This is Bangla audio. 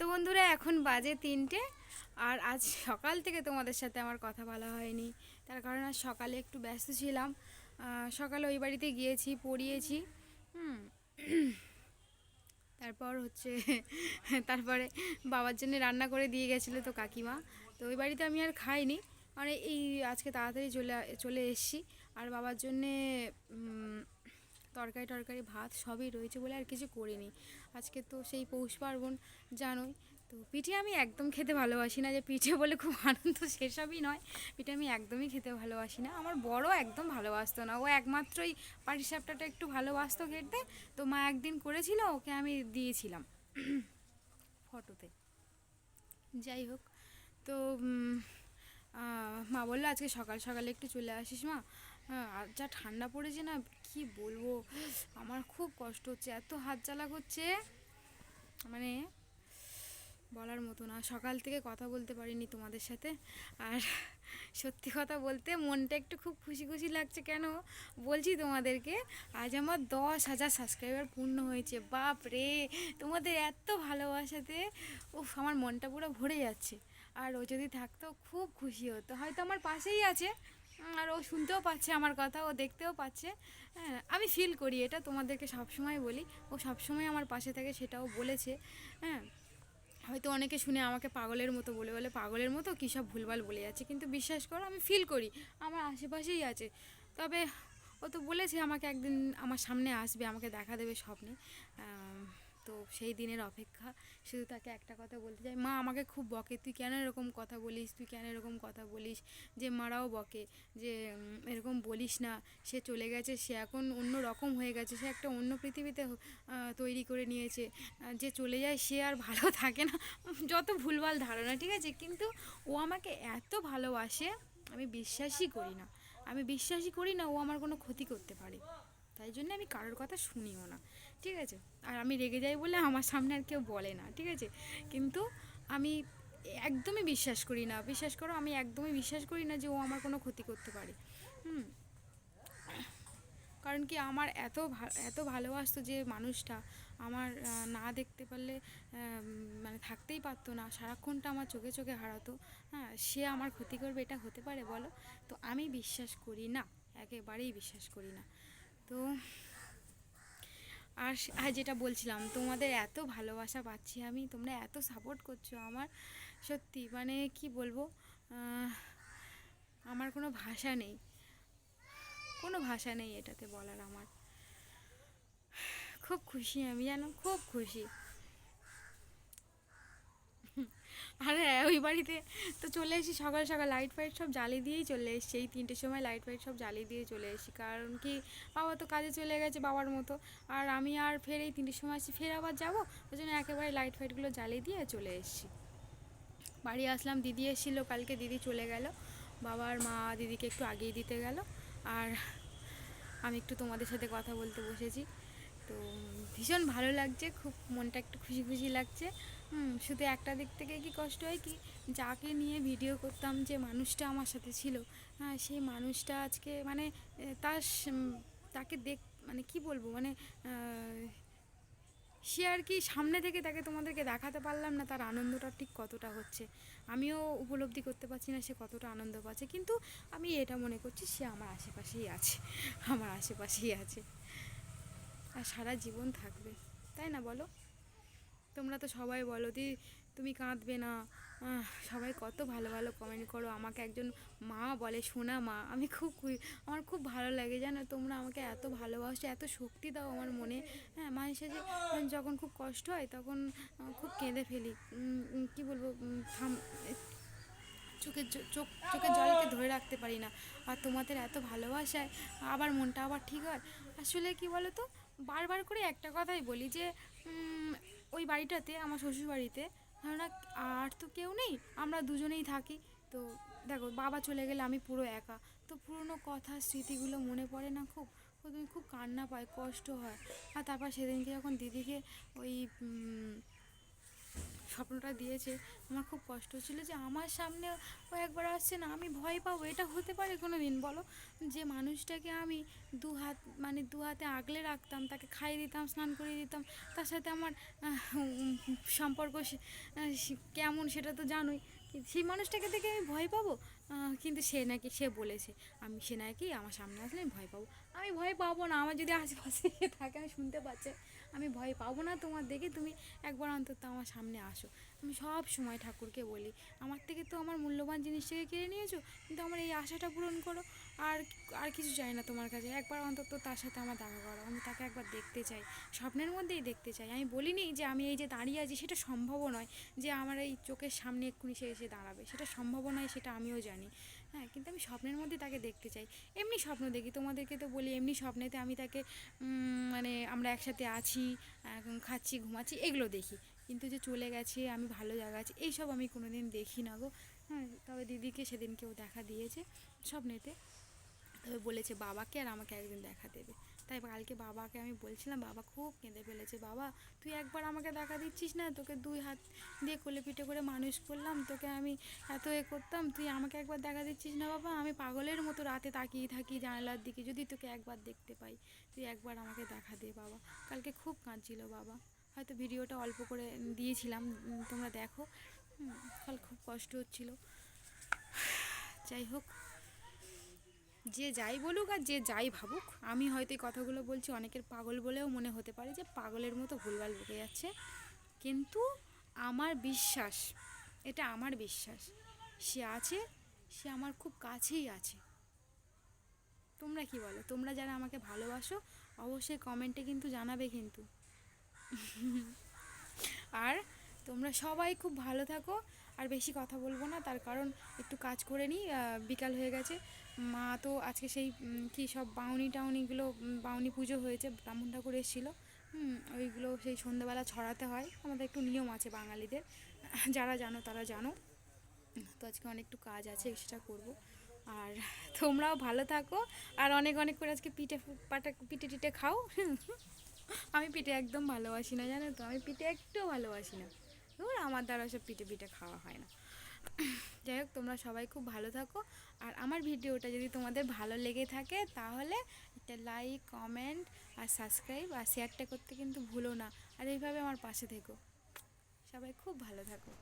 তো বন্ধুরা, এখন বাজে তিনটে আর আজ সকাল থেকে তোমাদের সাথে আমার কথা বলা হয়নি। তার কারণ আজ সকালে একটু ব্যস্ত ছিলাম। সকালে ওই বাড়িতে গিয়েছি, পড়িয়েছি তারপর হচ্ছে, তারপরে বাবার জন্য রান্না করে দিয়ে গেছিল তো কাকিমা। তো ওই বাড়িতে আমি আর খাইনি। মানে এই আজকে তাড়াতাড়ি চলে চলে এসেছি। আর বাবার জন্যে তরকারি টরকারি, ভাত সবই রয়েছে বলে আর কিছু করিনি। আজকে তো সেই পৌষ পার্বণ, জানোই। তো পিঠে আমি একদম খেতে ভালোবাসি না। যে পিঠে বলে খুব আনন্দ, সেসবই নয়। পিঠে আমি একদমই খেতে ভালোবাসি না। আমার বড় একদম ভালোবাসতো না। ও একমাত্রই পাটিসাপটাটা একটু ভালোবাসতো খেতে। তো মা একদিন করেছিল, ওকে আমি দিয়েছিলাম ফটোতে। যাই হোক, তো মা বলল, আজকে সকাল সকালে একটু চলে আসিস মা। হ্যাঁ আর যা ঠান্ডা পড়েছে না, কি বলব? আমার খুব কষ্ট হচ্ছে, এত হাত জ্বালা করছে। মানে বলার মতো না, সকাল থেকে কথা বলতে পারিনি তোমাদের সাথে। আর সত্যি কথা বলতে মনটা একটু খুব খুশি খুশি লাগছে কেন? বলছি তোমাদেরকে, আজ আমার দশ হাজার সাবস্ক্রাইবার পূর্ণ হয়েছে বাপ রে তোমাদের এত ভালোবাসাতে, উফ, আমার মনটা পুরো ভরে যাচ্ছে। আর ও যদি থাকতো, খুব খুশি হতো। হয়তো আমার পাশেই আছে আর ও শুনতেও পাচ্ছে আমার কথা, ও দেখতেও পাচ্ছে। হ্যাঁ আমি ফিল করি, এটা তোমাদেরকে সবসময় বলি। ও সবসময় আমার পাশে থাকে, সেটাও বলেছে। হ্যাঁ হয়তো অনেকে শুনে আমাকে পাগলের মতো বলে বলে, পাগলের মতো কী সব ভুলভাল বলে যাচ্ছে। কিন্তু বিশ্বাস করো, আমি ফিল করি, আমার আশেপাশেই আছে। তবে ও তো বলেছে আমাকে একদিন আমার সামনে আসবে, আমাকে দেখা দেবে স্বপ্নে। তো সেই দিনের অপেক্ষা। শুধু তাকে একটা কথা বলতে চাই, মা, আমাকে খুব বকে। তুই কেন এরকম কথা বলিস? তুই কেন এরকম কথা বলিস? যে মারাও বকে, যে এরকম বলিস না। সে চলে গেছে, সে এখন অন্য রকম হয়ে গেছে, সে একটা অন্য পৃথিবীতে তৈরি করে নিয়েছে। যে চলে যায়, সে আর ভালো থাকে না। যত ভুলভাল ধারণা, ঠিক আছে? কিন্তু ও আমাকে এত ভালোবাসে, আমি বিশ্বাসই করি না। আমি বিশ্বাসই করি না ও আমার কোনো ক্ষতি করতে পারে। তাই জন্য আমি কারোর কথা শুনিও না, ঠিক আছে? আর আমি রেগে যাই বলে আমার সামনে আর কেউ বলে না, ঠিক আছে? কিন্তু আমি একদমই বিশ্বাস করি না, বিশ্বাস করো আমি একদমই বিশ্বাস করি না যে ও আমার কোনো ক্ষতি করতে পারে, হুম? কারণ কি আমার এত এত ভালোবাসতো যে মানুষটা, আমার না দেখতে পারলে মানে থাকতেই পারতো না, সারাক্ষণটা আমার চোখে চোখে হারাতো হ্যাঁ? সে আমার ক্ষতি করবে, এটা হতে পারে বলো? তো আমি বিশ্বাস করি না, একেবারেই বিশ্বাস করি না। তো আর আর যেটা বলছিলাম, তোমাদের এত ভালোবাসা পাচ্ছি আমি, তোমরা এত সাপোর্ট করছ আমার, সত্যি মানে কি বলব আমার কোনো ভাষা নেই, কোনো ভাষা নেই এটাতে বলার আমার। খুব খুশি আমি জানো, খুব খুশি। আর হ্যাঁ ওই বাড়িতে তো চলে এসেছি সকাল সকাল। লাইট ফাইট সব জ্বালিয়ে দিয়েই চলে এসেছি। এই তিনটের সময় লাইট ফাইট সব জ্বালিয়ে দিয়ে চলে এসেছি। কারণ কি, বাবা তো কাজে চলে গেছে বাবার মতো। আর আমি আর ফের এই তিনটের সময় আসছি। ফের আবার যাব? ওই জন্য একেবারে লাইট ফাইটগুলো জ্বালিয়ে দিয়ে চলে এসেছি। বাড়ি আসলাম, দিদি এসেছিল, কালকে দিদি চলে গেল। বাবার মা দিদিকে একটু আগিয়ে দিতে গেল। আর আমি একটু তোমাদের সাথে কথা বলতে বসেছি। তো ভীষণ ভালো লাগছে, খুব মনটা একটু খুশি খুশি লাগছে। হুম, শুধু একটা দিক থেকে কি কষ্ট হয় কি? যাকে নিয়ে ভিডিও করতাম যে মানুষটা আমার সাথে ছিল হ্যাঁ সেই মানুষটা আজকে মানে তার তাকে দেখ মানে কি বলব? মানে সে আর কি সামনে থেকে তাকে তোমাদেরকে দেখাতে পারলাম না তার আনন্দটা ঠিক কতটা হচ্ছে। আমিও উপলব্ধি করতে পারছি না সে কতটা আনন্দ পাচ্ছে কিন্তু আমি এটা মনে করছি সে আমার আশেপাশেই আছে আমার আশেপাশেই আছে। আর সারা জীবন থাকবে তাই না বলো? তোমরা তো সবাই বলো দি, তুমি কাঁদবে না। সবাই কত ভালো ভালো কমেন্ট করো। আমাকে একজন মা বলে, সোনা মা। আমি খুব আমার খুব ভালো লাগে জানো। তোমরা আমাকে এত ভালোবাসো, এত শক্তি দাও আমার মনে। হ্যাঁ মাঝে সাঝে যখন খুব কষ্ট হয় তখন খুব কেঁদে ফেলি। কি বলব? থাম, চোখের চোখ, চোখের জলকে ধরে রাখতে পারি না। আর তোমাদের এত ভালোবাসায় আবার মনটা আবার ঠিক হয়। আসলে কি বলো তো বারবার করে একটা কথাই বলি যে ওই বাড়িটাতে, আমার শ্বশুর বাড়িতে কেননা আর তো কেউ নেই, আমরা দুজনেই থাকি। তো দেখো, বাবা চলে গেলে আমি পুরো একা। তো পুরনো কথা, স্মৃতিগুলো মনে পড়ে না খুব। তুমি খুব কান্না পায়, কষ্ট হয়। আর তারপর সেদিনকে যখন দিদিকে ওই স্বপ্নটা দিয়েছে। আমার খুব কষ্ট ছিল যে আমার সামনে ও একবার আসছে না, আমি ভয় পাবো, এটা হতে পারে কোনো দিন বলো? যে মানুষটাকে আমি দু হাত মানে দু হাতে আগলে রাখতাম, তাকে খাইয়ে দিতাম, স্নান করিয়ে দিতাম, তার সাথে আমার সম্পর্ক কেমন সেটা তো জানোই। সেই মানুষটাকে দেখে আমি ভয় পাবো? কিন্তু সে নাকি, সে বলেছে, আমি সে নাকি আমার সামনে আসলে আমি ভয় পাবো। আমি ভয় পাবো না, আমার যদি আশেপাশে থাকে, আমি শুনতে পাচ্ছি। আমি ভয় পাবো না তোমার দেখে, তুমি একবার অন্তত আমার সামনে আসো। আমি সব সময় ঠাকুরকে বলি, আমার থেকে তো আমার মূল্যবান জিনিসটাকে কেড়ে নিয়েছো, কিন্তু আমার এই আশাটা পূরণ করো। আর আর কিছু চাই না তোমার কাছে। একবার অন্তত তার সাথে আমার দেখা করো। আমি তাকে একবার দেখতে চাই। স্বপ্নের মধ্যেই দেখতে চাই। আমি বলিনি যে আমি এই যে দাঁড়িয়ে আছি, সেটা সম্ভবও নয় যে আমার এই চোখের সামনে এক্ষুনি সে এসে দাঁড়াবে। সেটা সম্ভব নয়, সেটা আমিও জানি। হ্যাঁ কিন্তু আমি স্বপ্নের মধ্যে তাকে দেখতে চাই। এমনি স্বপ্ন দেখি। তোমাদেরকে তো বলি, এমনি স্বপ্নেতে আমি তাকে মানে আমরা একসাথে আছি খাচ্ছি, ঘুমাচ্ছি, এগুলো দেখি। কিন্তু যে চলে গেছে, আমি ভালো জায়গা আছি, এইসব আমি কোনো দিন দেখি না গো। হ্যাঁ তবে দিদিকে সেদিন কেউ দেখা দিয়েছে স্বপ্নেতে। তবে বলেছে বাবাকে আর আমাকে একদিন দেখা দেবে। তাই কালকে বাবাকে আমি বলছিলাম, বাবা খুব কেঁদে ফেলেছে, বাবা, তুই একবার আমাকে দেখা দিচ্ছিস না? তোকে দুই হাত দিয়ে কোলে পিঠে করে মানুষ করলাম, তোকে আমি এত এ করতাম, তুই আমাকে একবার দেখা দিচ্ছিস না বাবা? আমি পাগলের মতো রাতে তাকিয়ে থাকি জানালার দিকে, যদি তোকে একবার দেখতে পাই, তুই একবার আমাকে দেখা দে বাবা। কালকে খুব কাঁদছিল বাবা। হয়তো ভিডিওটা অল্প করে দিয়েছিলাম তোমরা দেখো। কাল খুব কষ্ট হচ্ছিল। যাই হোক। যে যাই বলুক আর যে যাই ভাবুক, আমি হয়তো এই কথাগুলো বলছি, অনেকের পাগল বলেও মনে হতে পারে যে পাগলের মতো ভুলভাল বকে যাচ্ছে। কিন্তু আমার বিশ্বাস, এটা আমার বিশ্বাস, সে আছে, সে আমার খুব কাছেই আছে। তোমরা কি বলো? তোমরা যারা আমাকে ভালোবাসো, অবশ্যই কমেন্টে কিন্তু জানাবে কিন্তু। আর তোমরা সবাই খুব ভালো থাকো। আর বেশি কথা বলব না, তার কারণ একটু কাজ করে নিই বিকাল হয়ে গেছে। মা তো আজকে সেই কি সব বাউনি টাউনিগুলো বাউনি পুজো হয়েছে, ব্রাহ্মণ ঠাকুর এসেছিল। ওইগুলো সেই সন্ধ্যেবেলা ছড়াতে হয়। আমাদের একটু নিয়ম আছে বাঙালিদের, যারা জানো তারা জানো। তো আজকে অনেক একটু কাজ আছে, সেটা করব। আর তোমরাও ভালো থাকো, আর অনেক অনেক করে আজকে পিঠে পাটা, পিঠে টিটে খাও। আমি পিঠে একদম ভালোবাসি না, জানো তো? আমি পিঠে একটু ভালোবাসি না। ধুর আমার দ্বারা সব পিঠে পিঠে খাওয়া হয় না। যাই হোক, তোমরা সবাই খুব ভালো থাকো। আর আমার ভিডিওটা যদি তোমাদের ভালো লেগে থাকে, তাহলে একটা লাইক কমেন্ট আর সাবস্ক্রাইব আর শেয়ারটা করতে কিন্তু ভুলো না। আর এইভাবে আমার পাশে থেকো। সবাই খুব ভালো থাকো।